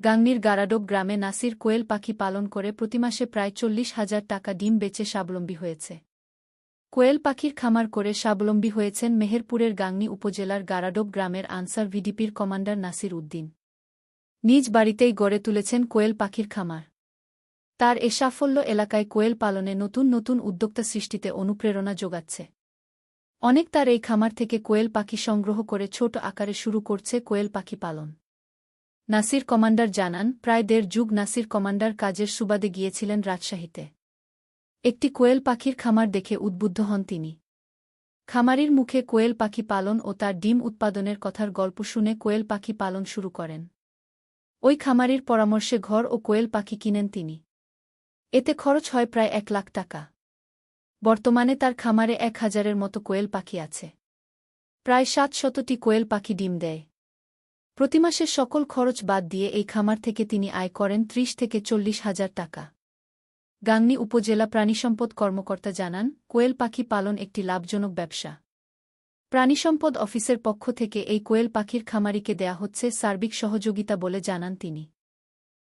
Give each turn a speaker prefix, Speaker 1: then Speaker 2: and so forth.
Speaker 1: গাংনীর গারাডোব গ্রামে নাসির কোয়েল পাখি পালন করে প্রতিমাসে প্রায় চল্লিশ হাজার টাকা ডিম বেচে স্বাবলম্বী হয়েছে। কোয়েল পাখির খামার করে স্বাবলম্বী হয়েছেন মেহেরপুরের গাংনী উপজেলার গারাডোব গ্রামের আনসার ভিডিপির কমান্ডার নাসির উদ্দিন। নিজ বাড়িতেই গড়ে তুলেছেন কোয়েল পাখির খামার। তার এ সাফল্য এলাকায় কোয়েল পালনে নতুন নতুন উদ্যোক্তা সৃষ্টিতে অনুপ্রেরণা যোগাচ্ছে। অনেক তার এই খামার থেকে কোয়েল পাখি সংগ্রহ করে ছোট আকারে শুরু করছে কোয়েল পাখি পালন। নাসির কমান্ডার জানান, প্রায় দেড় যুগ নাসির কমান্ডার কাজের সুবাদে গিয়েছিলেন রাজশাহীতে। একটি কোয়েল পাখির খামার দেখে উদ্বুদ্ধ হন তিনি। খামারির মুখে কোয়েল পাখি পালন ও তার ডিম উৎপাদনের কথার গল্প শুনে কোয়েল পাখি পালন শুরু করেন। ওই খামারির পরামর্শে ঘর ও কোয়েল পাখি কিনেন তিনি। এতে খরচ হয় প্রায় এক লাখ টাকা। বর্তমানে তার খামারে এক হাজারের মতো কোয়েল পাখি আছে। প্রায় সাত শতটি কোয়েল পাখি ডিম দেয়। প্রতিমাসের সকল খরচ বাদ দিয়ে এই খামার থেকে তিনি আয় করেন ত্রিশ থেকে চল্লিশ হাজার টাকা। গাংনি উপজেলা প্রাণিসম্পদ কর্মকর্তা জানান, কোয়েল পাখি পালন একটি লাভজনক ব্যবসা। প্রাণিসম্পদ অফিসের পক্ষ থেকে এই কোয়েল পাখির খামারিকে দেয়া হচ্ছে সার্বিক সহযোগিতা বলে জানান তিনি।